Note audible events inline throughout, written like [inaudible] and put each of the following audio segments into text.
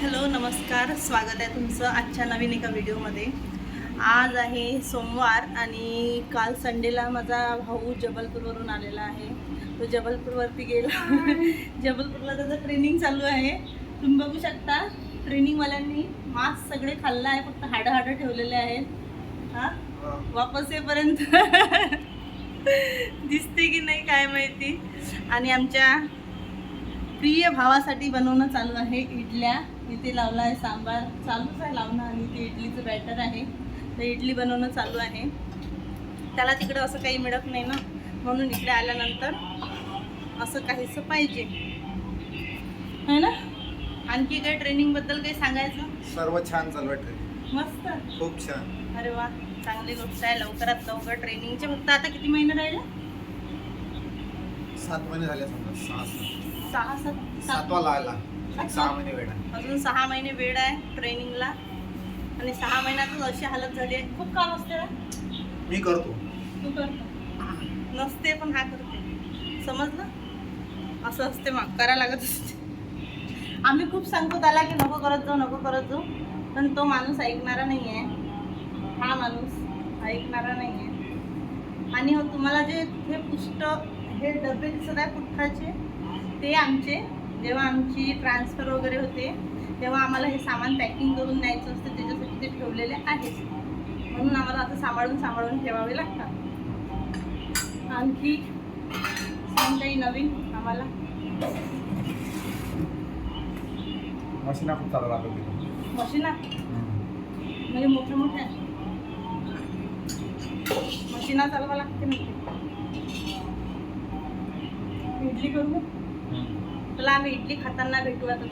Hello नमस्कार. स्वागत आहे तुमचं आजच्या नवीन एका व्हिडिओमध्ये. आज आहे सोमवार आणि काल संडेला माझा भाऊ जबलपूरवरून आलेला आहे. तो जबलपूरवरती गेला. जबलपूरला त्याचं ट्रेनिंग चालू आहे. तुम्ही बघू शकता ट्रेनिंगवाल्यांनी मास्क सगळे खाल्लं आहे फक्त हाडं हाडं ठेवलेले आहेत. हां? वापस येईपर्यंत दिसते की नाही काय माहिती? आणि आमच्या प्रिय भावासाठी बनवणं चालू आहे. इडल्या इथे लावला आहे सांबार. चालूच आहे लावणं आणि इथे इडलीचं बॅटर आहे. तर इडली बनवणं चालू आहे. त्याला तिकडं असं काही मिळत नाही ना. म्हणून इकडे आल्यानंतर असं काहीसं पाहिजे. है ना? आणखी काही ट्रेनिंगबद्दल काही सांगायचं? सर्व छान चालू आहे ट्रेनिंग मस्त. खूप छान. अरे वा चांगली गोष्ट आहे. लवकरात लवकर ट्रेनिंगचे फक्त आता किती महिने राहिले? सात महिने झाले समजा सहा सहा सात सात सातवा लागला एक सहा महिने वेळ आहे. अजून सहा महिने वेळ आहे ट्रेनिंगला आणि सहा महिन्यातच अशी हालत झाली आहे. खूप काम असते ना? मी करतो. तू करतो नसते पण हा करते. समजलं? असं असते मग. करा लागत असते. आम्ही खूप सांगतो त्याला की नको करत जाऊ नको करत जाऊ. पण तो माणूस ऐकणारा नाही आहे हा माणूस ऐकणारा नाही आहे आणि हो तुम्हाला जे हे पुष्ट हे डबे दिसत आहे पुठ्ठाचे ते आमचे. जेव्हा आमची ट्रान्सफर वगैरे होते तेव्हा आम्हाला हे सामान पॅकिंग करून न्यायचं असतं त्याच्यासाठी ते ठेवलेले आहेत. म्हणून आम्हाला आता सांभाळून सांभाळून ठेवावे लागतात. आणखी काही नवीन आम्हाला? मशीन खूप चालू लागतो तिथे. मशीना म्हणजे मोठ्या मोठ्या मशीना चालवा लागते म्हणजे इडली करू आम्ही इडली खाताना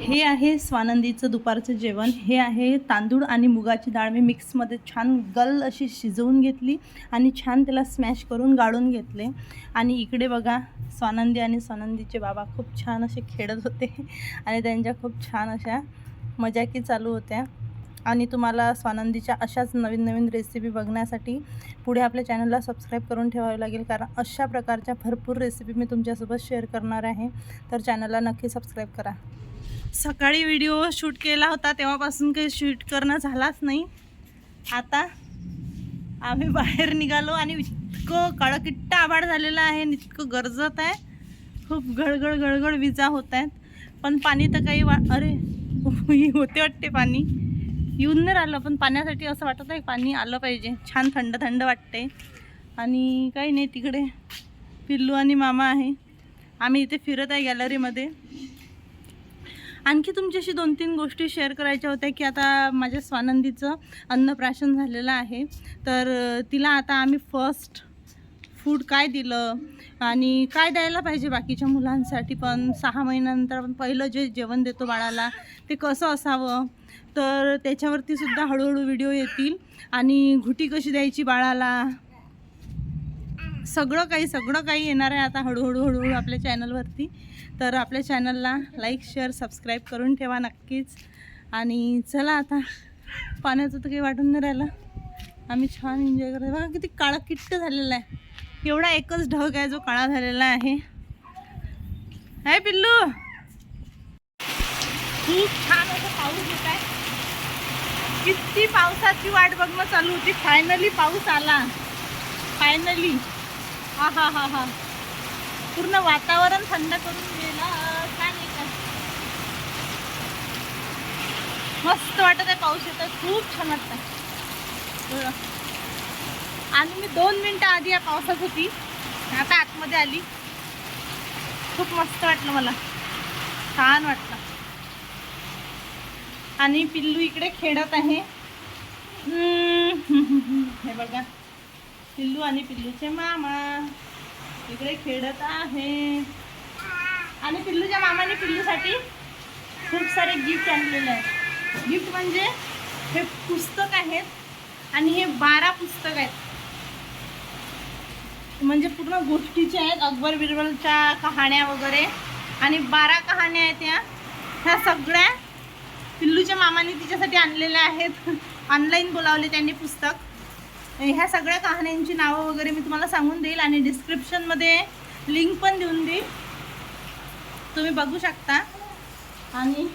हे आहे स्वानंदीचं दुपारचं जेवण. हे आहे तांदूळ आणि मुगाची डाळ. मी मिक्समध्ये छान गल अशी शिजवून घेतली आणि छान त्याला स्मॅश करून गाळून घेतले. आणि इकडे बघा स्वानंदी आणि स्वानंदीचे बाबा खूप छान असे खेळत होते आणि त्यांच्या खूप छान अशा मजाकी चालू होत्या. आणि तुम्हाला स्वानंदीच्या अशाच नवीन नवीन रेसिपी बघण्यासाठी पुढे आपल्या चॅनलला सबस्क्राईब करून ठेवावे लागेल. कारण अशा प्रकारच्या भरपूर रेसिपी मी तुमच्यासोबत शेअर करणार आहे. तर चॅनलला नक्की सबस्क्राईब करा. सकाळी व्हिडिओ शूट केला होता. तेव्हापासून काही शूट करणं झालाच नाही. आता आम्ही बाहेर निघालो आणि इतकं काळकिट्ट आभाळ झालेलं आहे आणि इतकं गरजत आहे. खूप गडगड गडगड विजा होत आहेत. पण पाणी तर काही वा अरे [laughs] होते वाटते पाणी. येऊन नाही राहिलं पण पाण्यासाठी असं वाटत आहे पाणी आलं पाहिजे. छान थंड थंड वाटते आणि काही नाही तिकडे पिल्लू आणि मामा आहे. आम्ही इथे फिरत आहे गॅलरीमध्ये आणखी तुमच्याशी दोन तीन गोष्टी शेअर करायच्या होत्या की आता माझ्या स्वानंदीचं अन्नप्राशन झालेलं आहे. तर तिला आता आम्ही फर्स्ट फूड काय दिलं आणि काय द्यायला पाहिजे बाकीच्या मुलांसाठी? पण सहा महिन्यानंतर आपण पहिलं जे जेवण देतो बाळाला ते कसं असावं? तर त्याच्यावरती सुद्धा हळूहळू व्हिडिओ येतील. आणि घुटी कशी द्यायची बाळाला? सगळं काही सगळं काही येणार आहे आता हळूहळू हळूहळू आपल्या चॅनलवरती तर आपल्या चॅनलला लाईक शेअर सबस्क्राईब करून ठेवा नक्कीच. आणि चला आता पाण्याचं तर काही वाटून नाही राहिलं. आम्ही छान एन्जॉय करतो बघा किती काळा किट्ट झालेला आहे. एवढा एकच ढग आहे जो काळा झालेला आहे. हाय पिल्लू. खूप छान असं पाऊस येत आहे. किती पावसाची वाट बघणं चालू होती. फायनली पाऊस आला. फायनली हा हा हा हा. पूर्ण वातावरण थंड करून गेला. काय नाही का? मस्त वाटत आहे पाऊस येत आहे खूप छान वाटत आणि मी दोन मिनटं आधी या पावसात होती. आता आतमध्ये आली. खूप मस्त वाटलं मला. छान वाटलं. आणि पिल्लू इकडे खेळत आहे. [laughs] हे बघा. पिल्लू आणि पिल्लूचे मामा इकडे खेळत आहे. आणि पिल्लूच्या मामाने पिल्लूसाठी खूप सारे गिफ्ट आणलेले आहेत. गिफ्ट म्हणजे हे पुस्तक आहेत आणि हे बारा पुस्तक आहेत. म्हणजे पूर्ण गोष्टीचे आहेत. अकबर बिरबलच्या कहाण्या वगैरे आणि बारा कहाण्या आहेत या. ह्या सगळ्या पिल्लूच्या मामाने तिच्यासाठी आणलेल्या आहेत. ऑनलाईन बोलावले त्यांनी पुस्तक. ह्या सगळ्या कहाण्यांची नावं वगैरे मी तुम्हाला सांगून देईल आणि डिस्क्रिप्शनमध्ये लिंक पण देऊन देईल. तुम्ही बघू शकता. आणि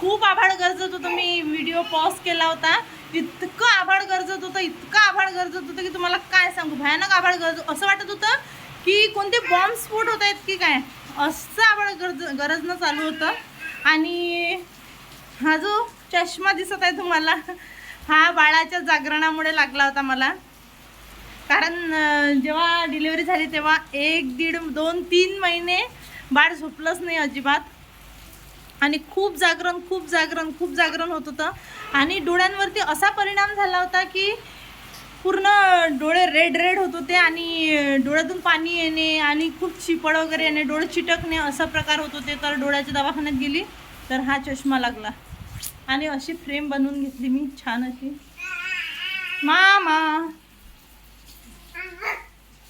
खूप आभाळ गरजत होतं मी व्हिडिओ पॉज केला होता. इतकं आभाळ गरजत होतं इतकं आभाळ गरजत होतं की तुम्हाला काय सांगू? भयानक आभाळ गरज असं वाटत होतं की कोणते बॉम्ब स्फोट होत आहेत की काय? असं आभाळ गरज गरजणं चालू होतं. आणि हा जो चष्मा दिसत आहे तुम्हाला हा बाळाच्या जागरणामुळे लागला होता मला. कारण जेव्हा डिलिव्हरी झाली तेव्हा एक दीड दोन तीन महिने बाळ झोपलंच नाही अजिबात. आणि खूप जागरण खूप जागरण खूप जागरण होत होतं. आणि डोळ्यांवरती असा परिणाम झाला होता की पूर्ण डोळे रेड रेड होत होते आणि डोळ्यातून पाणी येणे आणि खूप चिपळ वगैरे येणे डोळे चिटकणे असा प्रकार होत होते. तर डोळ्याच्या दवाखान्यात गेली. तर हा चष्मा लागला. आणि अशी फ्रेम बनवून घेतली मी छान अशी. मामा!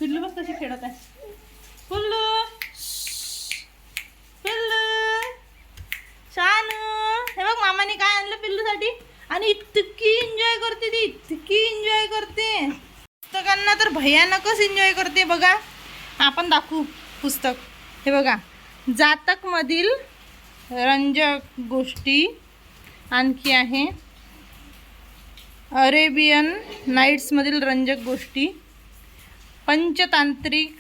पिल्लू बस कशी खेळत आहे. पिल्लू! पिल्लू! छान हे बघ मामाने काय आणलं पिल्लूसाठी? आणि इतकी एन्जॉय करते ती इतकी एन्जॉय करते. पुस्तकांना तर भयानकच एन्जॉय करते बघा. आपण दाखवू पुस्तक. हे बघा जातकमधील रंजक गोष्टी आणखी आहे. अरेबियन नाईट्समधील रंजक गोष्टी. पंचतांत्रिक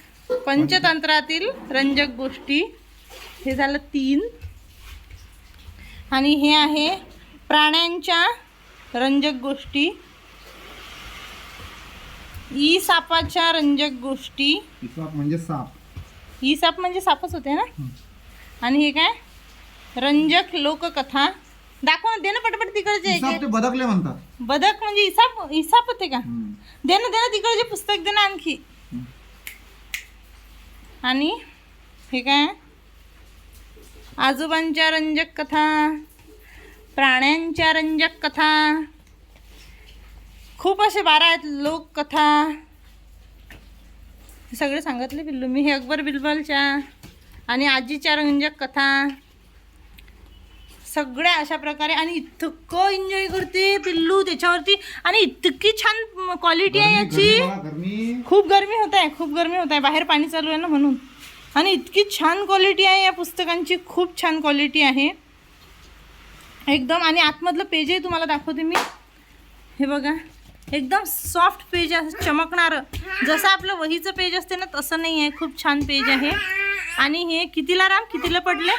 पंचतंत्रातील रंजक गोष्टी. हे झालं तीन. आणि हे आहे प्राण्यांच्या रंजक गोष्टी. ई सापाच्या रंजक गोष्टी. म्हणजे साप. ई साप म्हणजे सापच होते ना? आणि हे काय? रंजक लोककथा. दाखव दे ना पटपट तिकडचे ते बदकले म्हणतात. बदक म्हणजे इसाप इसाप होते का. दे ना दे ना तिकडचे पुस्तक दे ना आणखी. आणि हे काय? आजोबांच्या रंजक कथा प्राण्यांच्या रंजक कथा खूप असे बारा आहेत लोककथा. सगळे सांगितले पिल्लू मी हे अकबर बिलबलच्या आणि आजीच्या रंजक कथा. सगळ्या अशा प्रकारे आणि इतकं एन्जॉय करते पिल्लू त्याच्यावरती. आणि इतकी छान क्वालिटी आहे याची. खूप गरमी होत आहे खूप गरमी होत आहे. बाहेर पाणी चालू आहे ना म्हणून. आणि इतकी छान क्वालिटी आहे या पुस्तकांची खूप छान क्वालिटी आहे. एकदम आणि आतमधलं पेजही तुम्हाला दाखवते मी. हे बघा एकदम सॉफ्ट पेज आहे चमकणारं. जसं आपलं वहीचं पेज असते ना तसं नाही आहे. खूप छान पेज आहे. आणि हे कितीला राम? कितीला पडले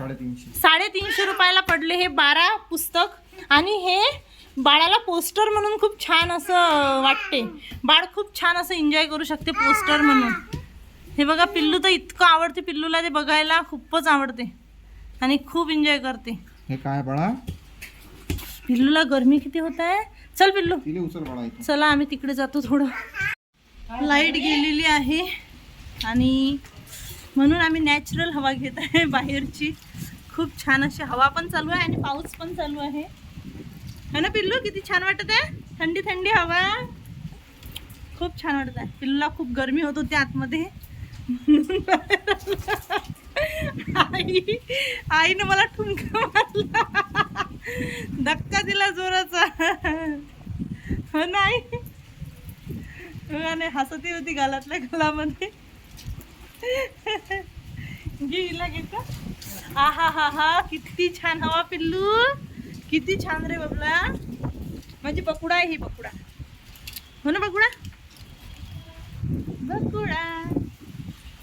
साडेतीनशे. साडेतीनशे रुपयाला पडले हे बारा पुस्तक. आणि हे बाळाला पोस्टर म्हणून खूप छान असं वाटते. बाळ खूप छान असं एन्जॉय करू शकते पोस्टर म्हणून. हे बघा पिल्लू तर इतकं आवडते पिल्लूला ते बघायला खूपच आवडते. आणि खूप एन्जॉय करते. हे काय बाळा? पिल्लूला गरमी किती होत आहे? चल पिल्लू. चला आम्ही तिकडे जातो थोडं. लाइट गेलेली आहे. आणि म्हणून आम्ही नॅचरल हवा घेत आहे बाहेरची. खूप छान अशी हवा पण चालू आहे आणि पाऊस पण चालू आहे. है ना पिल्लू? किती छान वाटत आहे? थंडी थंडी हवा. खूप छान वाटत आहे. पिल्लूला खूप गरमी होत होती आतमध्ये. आई आईनं मला ठुमका मारला. धक्का दिला जोराचा. हो नाही हो, आणि हसती होती गालातल्या गलामध्ये. गेला घेता. आहा हा हा किती छान हवा पिल्लू. किती छान रे बाबला. म्हणजे बकुडा आहे ही बकुडा. हो ना बकुडा? बकुडा.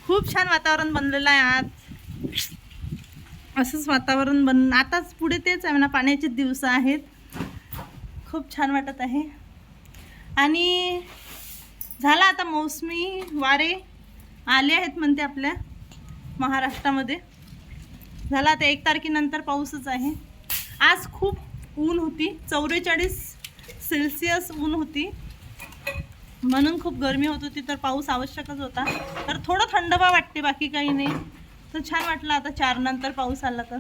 खूप छान वातावरण बनलेलं आहे आज. असंच वातावरण बन आताच पुढे तेच आहे म्हणा पाण्याचे दिवस आहेत. खूप छान वाटत आहे. आणि झाला आता मौसमी वारे. आले आहेत म्हणते आपल्या महाराष्ट्रामध्ये. झाला आता एक तारखेनंतर पाऊसच आहे. आज खूप ऊन होती. चौवेचाळीस सेल्सिअस ऊन होती. म्हणून खूप गरमी होत होती तर पाऊस आवश्यकच होता. तर थोडं थंडवा वाटते बाकी काही नाही. तर छान वाटलं आता चार नंतर पाऊस आला तर.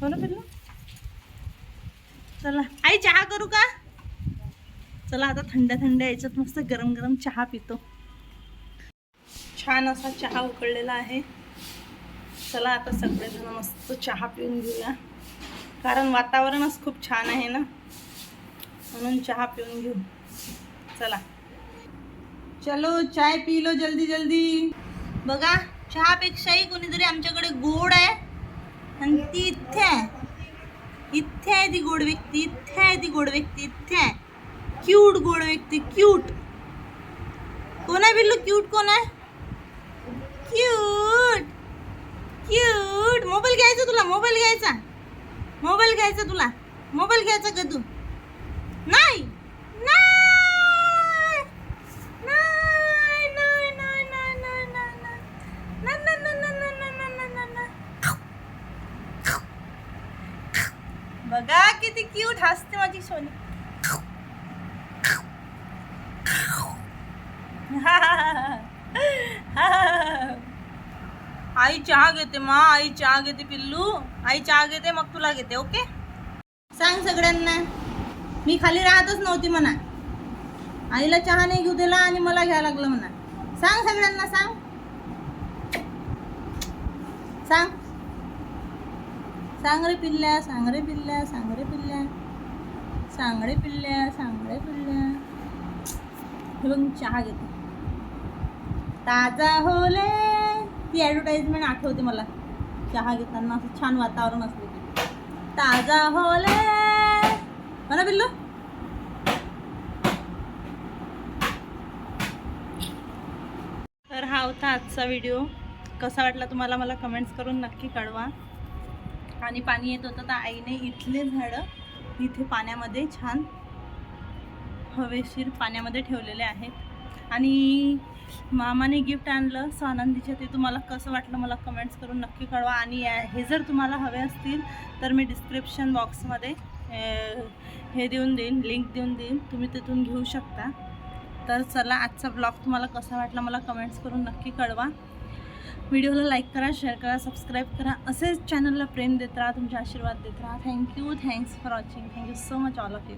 हो ना पिल्लू चला. आई चहा करू का? चला आता थंड थंड याच्यात मस्त गरम गरम चहा पितो. छान असा चहा उकळलेला आहे. चला आता सगळेजण मस्त चहा पिऊन घेऊया. कारण वातावरणच खूप छान आहे ना? म्हणून चहा पिऊन घेऊ. चला. चलो चाय पी लो जल्दी जल्दी. बघा चहापेक्षाही कोणीतरी आमच्याकडे गोड आहे. आणि ती इथे आहे. इथे आहे ती गोड व्यक्ती इथे आहे ती गोड व्यक्ती इथे आहे. क्यूट गोड व्यक्ती क्यूट. कोण आहे बिल्लू? क्यूट कोण आहे? क्यूट. क्यूट. मोबाईल घ्यायचा तुला मोबाईल घ्यायचा. मोबाईल घ्यायचा तुला. मोबाईल घ्यायचा का तू? नाही. नाही आई चहा घेते मा आई चहा घेते पिल्लू आई चहा घेते मग तुला घेते ओके? सांग सगळ्यांना. मी खाली राहतच नव्हती म्हणा. आईला चहा नाही घेऊ दिला आणि मला घ्यायला लागलं म्हणा. सांग सगळ्यांना सांग. सांग. सांग रे पिल्ल्या सांग रे पिल्ल्या सांग रे पिल्ल्या. सांग रे पिल्ल्या सांग रे पिल्ल्या. हे बघ चहा घेते. ताजा होले. ती ॲडव्हर्टाईजमेंट आठवते मला. चहा घेताना असं छान वातावरण असते की. ताजा होले. हो ना बिल्लू. तर हा होता आजचा व्हिडिओ कसा वाटला तुम्हाला मला कमेंट्स करून नक्की कळवा. आणि पाणी येत होतं तर आईने इथले झाडं इथे पाण्यामध्ये छान हवेशीर पाण्यामध्ये ठेवलेले आहेत. आणि मामाने गिफ्ट आणलं स्वानंदीच्या ते तुम्हाला कसं वाटलं मला कमेंट्स करून नक्की कळवा. आणि या- हे जर तुम्हाला हवे असतील तर मी डिस्क्रिप्शन बॉक्समध्ये हे देऊन देईन लिंक देऊन देईन. तुम्ही तिथून घेऊ शकता. तर चला आजचा ब्लॉग तुम्हाला कसा वाटला मला कमेंट्स करून नक्की कळवा. व्हिडिओला लाईक करा शेअर करा सबस्क्राईब करा. असेच चॅनलला प्रेम देत राहा तुमचे आशीर्वाद देत राहा. Thank you thanks for watching thank you so much all of you